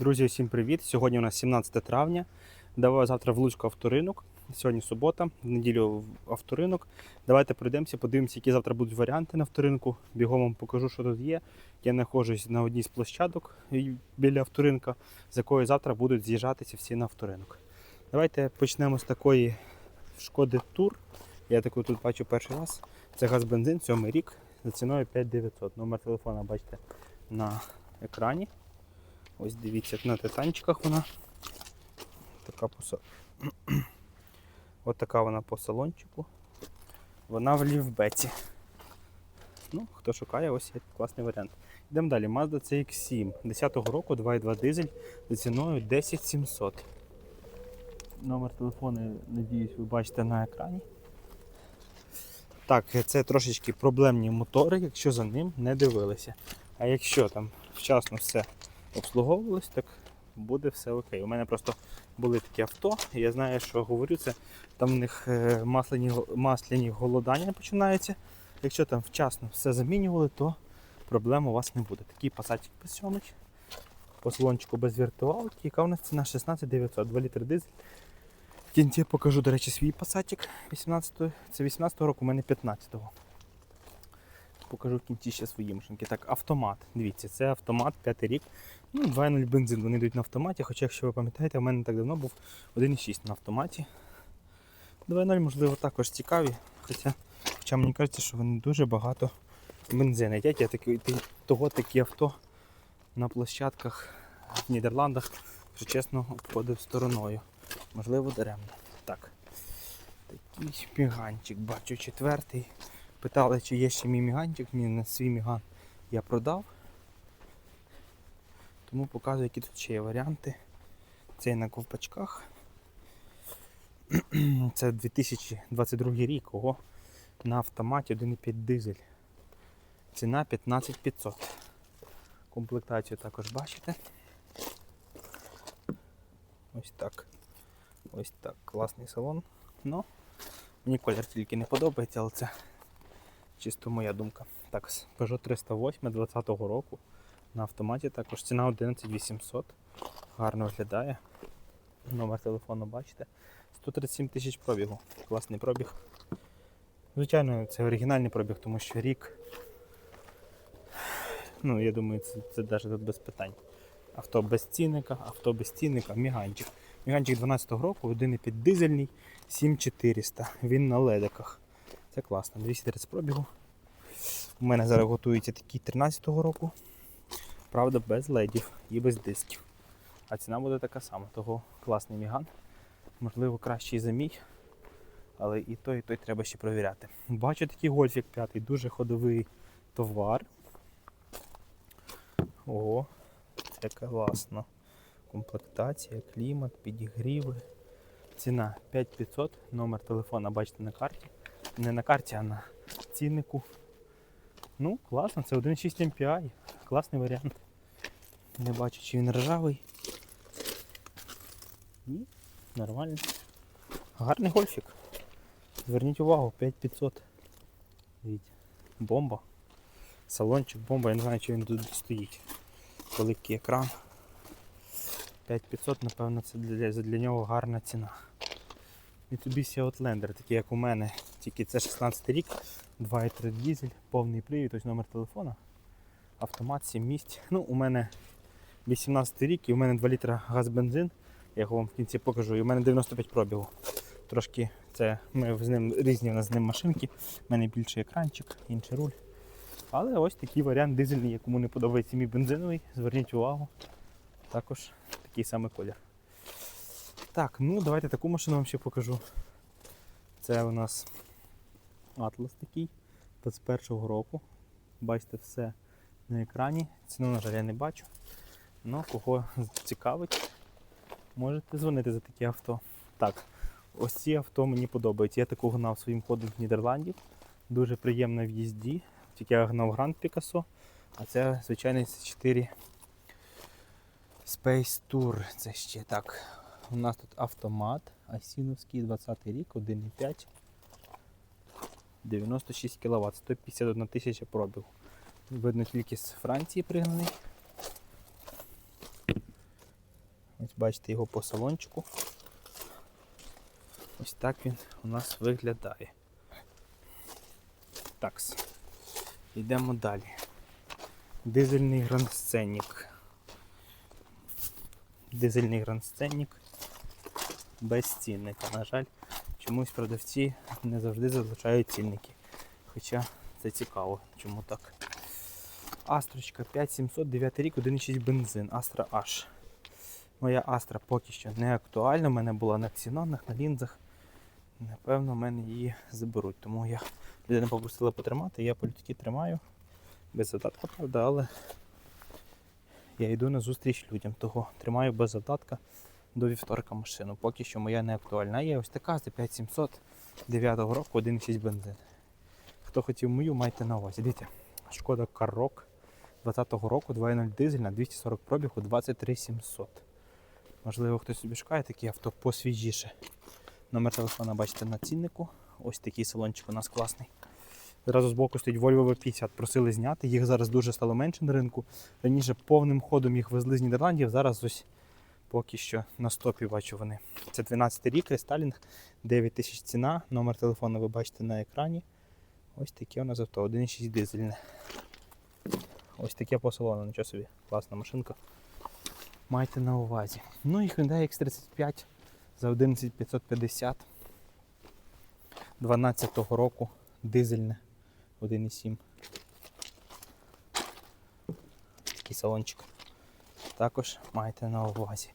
Друзі, всім привіт! Сьогодні у нас 17 травня. Давай завтра в Луцьку авторинок. Сьогодні субота, в неділю авторинок. Давайте пройдемося, подивимося, які завтра будуть варіанти на авторинку. Бігом вам покажу, що тут є. Я знаходжусь на одній з площадок біля авторинка, з якої завтра будуть з'їжджатися всі на авторинок. Давайте почнемо з такої шкоди Тур. Я таку тут бачу перший раз. Це газ-бензин, сьомий рік за ціною 5900. Номер телефона бачите на екрані. Ось дивіться, на титанчиках вона. Така по са- От така вона по салончику. Вона в лівбеці. Ну, хто шукає, ось є класний варіант. Йдемо далі. Mazda CX7 10-го року, 2.2 дизель за ціною 10700. Номер телефону, надіюсь, ви бачите на екрані. Так, це трошечки проблемні мотори, якщо за ним не дивилися. А якщо там вчасно все обслуговувалось, так буде все окей. У мене просто були такі авто, і я знаю, що говорю, це там в них е, масляні, масляні голодання починаються. Якщо там вчасно все замінювали, то проблем у вас не буде. Такий пасатик без сьомич, по салончику без віртуалки, яка у нас ціна 16 900, 2 літри дизель. В кінці покажу, до речі, свій пасатик 18 це 18 року, у мене 15-го. Покажу в кінці ще свої машинки. Так, автомат. Дивіться, це автомат, п'ятий рік. Ну, 2.0 бензин, вони йдуть на автоматі, хоча, якщо ви пам'ятаєте, у мене так давно був 1.6 на автоматі. 2.0, можливо, також цікаві, хоча, хоча мені кажеться, що вони дуже багато бензину їдять. Я такі, того такі авто на площадках в Нідерландах, що чесно, обходив стороною. Можливо, даремно. Так. Такий міганчик, бачу, четвертий. Питали, чи є ще мій міганчик, ні, на свій міган я продав. Тому показую, які тут ще є варіанти. Цей на ковпачках. Це 2022 рік, ого. На автоматі 1,5 дизель. Ціна 15500. Комплектацію також бачите. Ось так. Ось так. Класний салон. Ну, мені колір тільки не подобається, але це чисто моя думка. Так, Peugeot 308 20 року. На автоматі також ціна 11800. Гарно виглядає. Номер телефону бачите. 137 тисяч пробігу. Класний пробіг. Звичайно, це оригінальний пробіг, тому що рік. Ну, я думаю, це, це навіть тут без питань. Авто без цінника, авто без цінника, міганчик. Міганчик 12 року, 1,5 дизельний, 7400. Він на ледиках. Це класно. 230 пробігу. У мене зараз готується такий 13-го року. Правда, без ледів і без дисків. А ціна буде така сама, того класний міган. Можливо, кращий за мій. Але і той, і той треба ще провіряти. Бачу такий гольфік п'ятий, дуже ходовий товар. Ого, це класно. Комплектація, клімат, підігріви. Ціна 5500, номер телефона бачите на карті. Не на карті, а на ціннику. Ну, класно, це 1.6 MPI. Класний варіант. Не бачу, чи він ржавий. Ні, нормально. Гарний гольфік. Зверніть увагу, 5500. Дивіться. Бомба. Салончик, бомба, я не знаю, чи він тут стоїть. Великий екран. 5500, напевно, це для, для нього гарна ціна. Mitsubishi Outlander, такий як у мене, тільки це 16 рік, 2,3 дізель, повний привід, ось номер телефона, автомат 7 місць. Ну, у мене 18 рік і у мене 2 літра газ-бензин. Я його вам в кінці покажу. І у мене 95 пробігу. Трошки це ми з ним різні у нас з ним машинки. У мене більший екранчик, інший руль. Але ось такий варіант дизельний, якому не подобається мій бензиновий. Зверніть увагу. Також такий самий колір. Так, ну давайте таку машину вам ще покажу. Це у нас Атлас такий 21-го року. Бачите все на екрані. Ціну, на жаль, я не бачу. Ну, кого цікавить, можете дзвонити за такі авто. Так, ось ці авто мені подобаються. Я такого гнав своїм ходом в Нідерландів. Дуже приємно в їзді. Тільки я гнав Grand Picasso, а це звичайний C4 Space Tour. Це ще так. У нас тут автомат Асіновський 20 рік, 1,5. 96 кВт, 151 тисяча пробігу. Видно, тільки з Франції пригнаний. Ось бачите його по салончику. Ось так він у нас виглядає. Такс. Йдемо далі. Дизельний грандсценник. Дизельний грандсценник без цінника. На жаль, чомусь продавці не завжди залишають цінники. Хоча це цікаво, чому так. Астрочка 5700, 9 рік, 1,6 бензин, Astra H. Моя Astra поки що не актуальна, в мене була на ксенонах, на лінзах. Напевно, в мене її заберуть. Тому я людина попросила потримати, я політики тримаю. Без задатка, правда, але я йду на зустріч людям, того тримаю без задатка до вівторка машину. Поки що моя не актуальна. Є ось така за 5700 9 року 1,6 бензин. Хто хотів мою, майте на увазі. Дивіться, шкода Карок 20-го року 2.0 дизель на 240 пробігу 23700. Можливо, хтось собі шукає такі авто посвіжіше. Номер телефона бачите на ціннику. Ось такий салончик у нас класний. Зразу збоку стоїть Volvo V50. Просили зняти. Їх зараз дуже стало менше на ринку. Раніше повним ходом їх везли з Нідерландів. Зараз ось поки що на стопі бачу вони. Це 12 рік, рестайлінг, 9 тисяч ціна. Номер телефону ви бачите на екрані. Ось таке у нас авто, 1,6 дизельне. Ось таке по салону, нічого собі, класна машинка. Майте на увазі. Ну і Hyundai X35 за 11550 12-го року дизельне 1,7. Такий салончик. Також майте на увазі.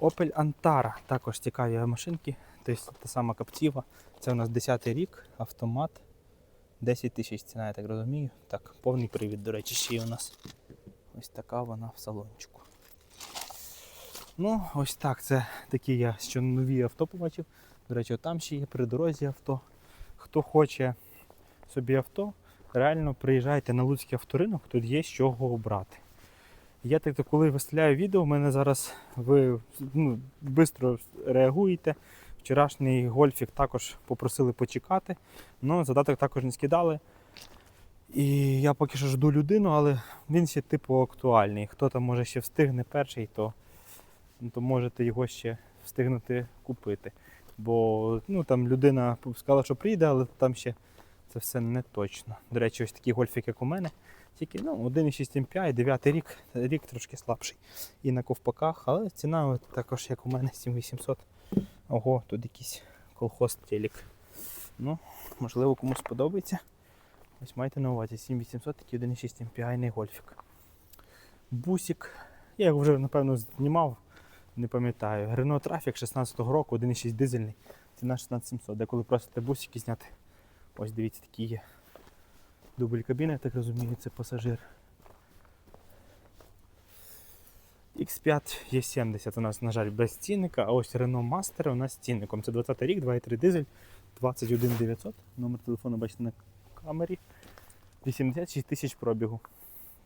Opel Antara, також цікаві машинки. Тобто та сама Captiva. Це у нас 10 й рік, автомат. 10 тисяч ціна, я так розумію. Так, повний привід, до речі, ще є у нас. Ось така вона в салончику. Ну, ось так. Це такі я ще нові авто побачив. До речі, там ще є при дорозі авто. Хто хоче собі авто, реально приїжджайте на Луцький авторинок, тут є з чого обрати. Я так коли виставляю відео, в мене зараз ви ну, швидко реагуєте. Вчорашній гольфік також попросили почекати, але задаток також не скидали. І я поки що жду людину, але він ще типу актуальний. Хто там може ще встигне перший, то, ну, то можете його ще встигнути купити. Бо ну, там людина сказала, що прийде, але там ще це все не точно. До речі, ось такий гольфік, як у мене. Тільки ну, 1,6 MPI, 9 рік, рік трошки слабший. І на ковпаках, але ціна також, як у мене, 7800. Ого, тут якийсь колхоз телек. Ну, можливо, комусь подобається. Ось майте на увазі 7800 такий 1,6 MPI гольфік. Бусик. Я його вже напевно знімав, не пам'ятаю. Renault Traffic 16-го року, 1,6 дизельний. Ціна 16700. Де коли просите бусики зняти. Ось дивіться, такі є. Дубль кабіни, так розумію, це пасажир. X5 є 70 у нас, на жаль, без цінника, а ось Renault Master у нас з цінником. Це 20 рік, 2,3 дизель, 21900. Номер телефону бачите на камері. 86 тисяч пробігу.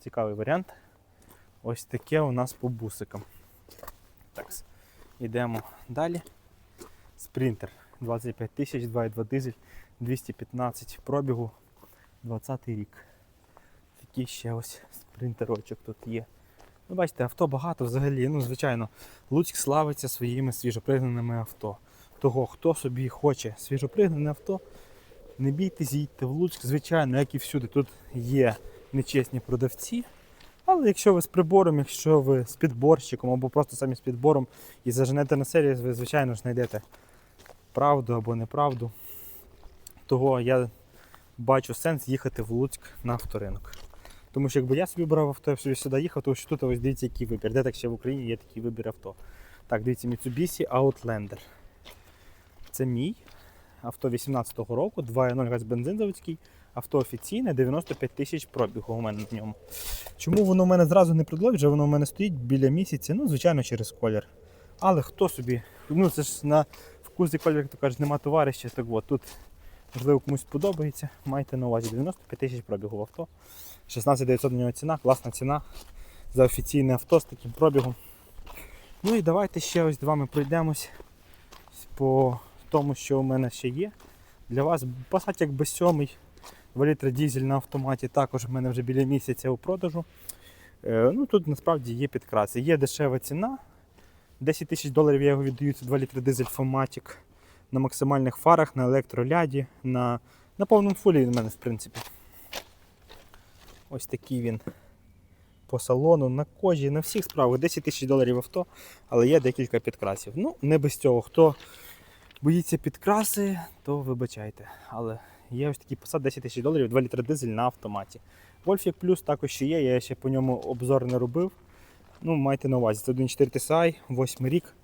Цікавий варіант. Ось таке у нас по бусикам. Так, йдемо далі. Спринтер 25 тисяч, 2,2 дизель, 215 пробігу, 20 рік. Такий ще ось спринтерочок тут є. Ну, бачите, авто багато взагалі. Ну, звичайно, Луцьк славиться своїми свіжопригнаними авто. Того, хто собі хоче свіжопригнане авто, не бійтесь, їдьте в Луцьк. Звичайно, як і всюди, тут є нечесні продавці. Але якщо ви з прибором, якщо ви з підборщиком або просто самі з підбором і заженете на сервіс, ви, звичайно ж, знайдете правду або неправду. Того я бачу сенс їхати в Луцьк на авторинок. Тому що якби я собі брав авто, я собі сюди їхав, тому що тут ось дивіться, який вибір. Де так ще в Україні є такий вибір авто. Так, дивіться, Mitsubishi Outlander. Це мій. Авто 18-го року, 2.0 газ бензин заводський. Авто офіційне, 95 тисяч пробігу у мене на ньому. Чому воно в мене зразу не предложить, вже воно в мене стоїть біля місяця, ну, звичайно, через колір. Але хто собі, ну це ж на вкус і як то кажуть, нема товариша, так от тут, можливо, комусь подобається, майте на увазі 95 тисяч пробігу в авто. 16 900 на нього ціна, класна ціна за офіційне авто з таким пробігом. Ну і давайте ще ось з вами пройдемось по тому, що у мене ще є. Для вас Passat як без 7 2 літра дізель на автоматі також в мене вже біля місяця у продажу. Е, ну Тут насправді є підкраси. Є дешева ціна, 10 тисяч доларів я його віддаю, це 2 літри дизель Fomatic на максимальних фарах, на електроляді, на, на повному фулі він у мене, в принципі. Ось такий він по салону, на кожі, на всіх справах. 10 тисяч доларів авто, але є декілька підкрасів. Ну, не без цього. Хто боїться підкраси, то вибачайте. Але є ось такий посад 10 тисяч доларів, 2 літри дизель на автоматі. Вольфік Плюс також ще є, я ще по ньому обзор не робив. Ну, майте на увазі, це 1.4 TSI, 8 рік.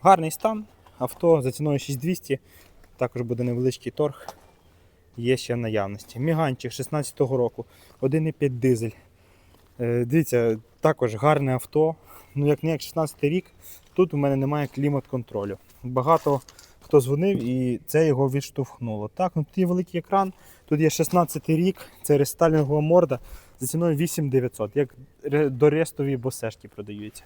Гарний стан. Авто за ціною 6200, також буде невеличкий торг. Є ще в наявності. Міганчик 16-го року, 1,5 дизель. Е, Дивіться, також гарне авто. Ну, як не як 16 рік, тут у мене немає клімат-контролю. Багато хто дзвонив і це його відштовхнуло. Так, ну тут є великий екран, тут є 16 рік, це рестайлінгова морда за ціною 8900, як ре- дорестові босешки продаються.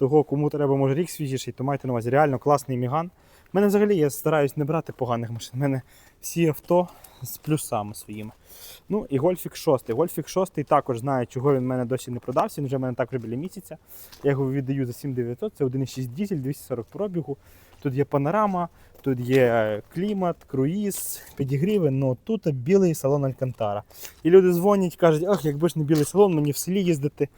Того, кому треба, може рік свіжіший, то майте на увазі. Реально класний міган. У мене взагалі я стараюсь не брати поганих машин. У мене всі авто з плюсами своїми. Ну і Гольфік 6. Гольфік 6 також знаю, чого він в мене досі не продався. Він вже в мене також біля місяця. Я його віддаю за 7900. Це 1,6 дізель, 240 пробігу. Тут є панорама, тут є клімат, круїз, підігріви, але тут білий салон Алькантара. І люди дзвонять, кажуть, ах, якби ж не білий салон, мені в селі їздити.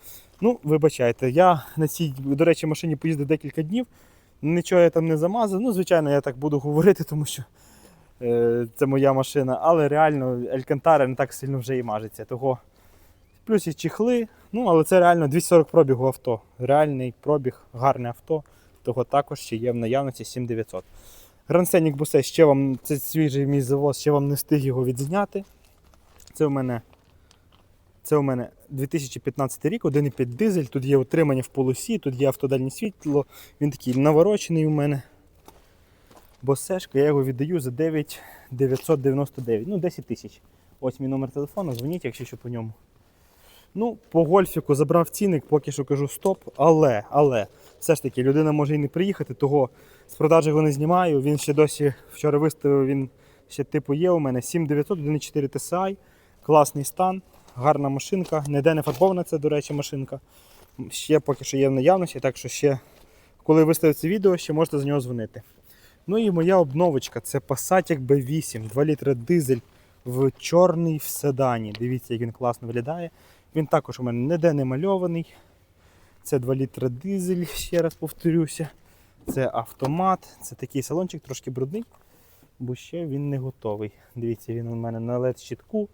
Ну, вибачайте, я на цій, до речі, машині поїздив декілька днів. Нічого я там не замазав. Ну, звичайно, я так буду говорити, тому що е, це моя машина, але реально Алькантара не так сильно вже і мажеться. Того плюс і чехли. Ну, але це реально 240 пробігу авто. Реальний пробіг, гарне авто. Того також ще є в наявності 7900. Грансенік Бусе ще вам це свіжий мій завоз, ще вам не встиг його відзняти. Це у мене це у мене 2015 рік, 1,5 дизель, тут є утримання в полосі, тут є автодальне світло, він такий наворочений у мене. Босешка, я його віддаю за 9,999, ну 10 тисяч. Ось мій номер телефону, дзвоніть, якщо що по ньому. Ну, по гольфіку забрав цінник, поки що кажу стоп. Але, але, все ж таки, людина може і не приїхати, того з продажі його не знімаю. Він ще досі вчора виставив, він ще типу є у мене 7900, 1.4 TSI, класний стан, гарна машинка, ніде не фарбована це, до речі, машинка. Ще поки що є в наявності, так що ще, коли виставить це відео, ще можете за нього дзвонити. Ну і моя обновочка це Passat B8, 2 літра дизель в чорний в седані. Дивіться, як він класно виглядає. Він також у мене ніде не мальований. Це 2 літра дизель, ще раз повторюся. Це автомат, це такий салончик трошки брудний, бо ще він не готовий. Дивіться, він у мене на led щитку.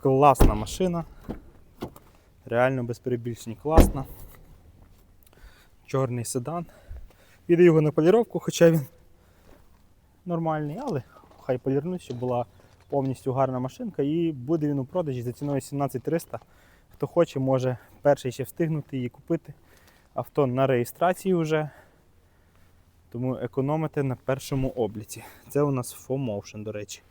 Класна машина. Реально без перебільшень класна. Чорний седан. Віддаю його на поліровку, хоча він нормальний, але хай полірнуть, щоб була повністю гарна машинка. І буде він у продажі за ціною 17300. Хто хоче, може перший ще встигнути її купити. Авто на реєстрації вже. Тому економите на першому обліці. Це у нас 4Motion, до речі.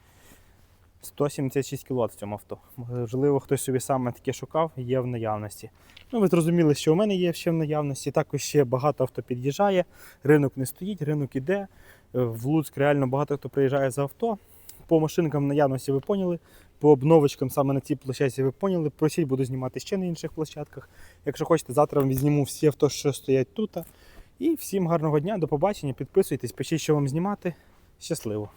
176 кВт в цьому авто. Можливо, хтось собі саме таке шукав, є в наявності. Ну, ви зрозуміли, що у мене є ще в наявності. Також ще багато авто під'їжджає, ринок не стоїть, ринок іде. В Луцьк реально багато хто приїжджає за авто. По машинкам в наявності ви поняли, по обновочкам саме на цій площадці ви поняли. Просіть, буду знімати ще на інших площадках. Якщо хочете, завтра вам відзніму всі авто, що стоять тут. І всім гарного дня, до побачення, підписуйтесь, пишіть, що вам знімати. Щасливо!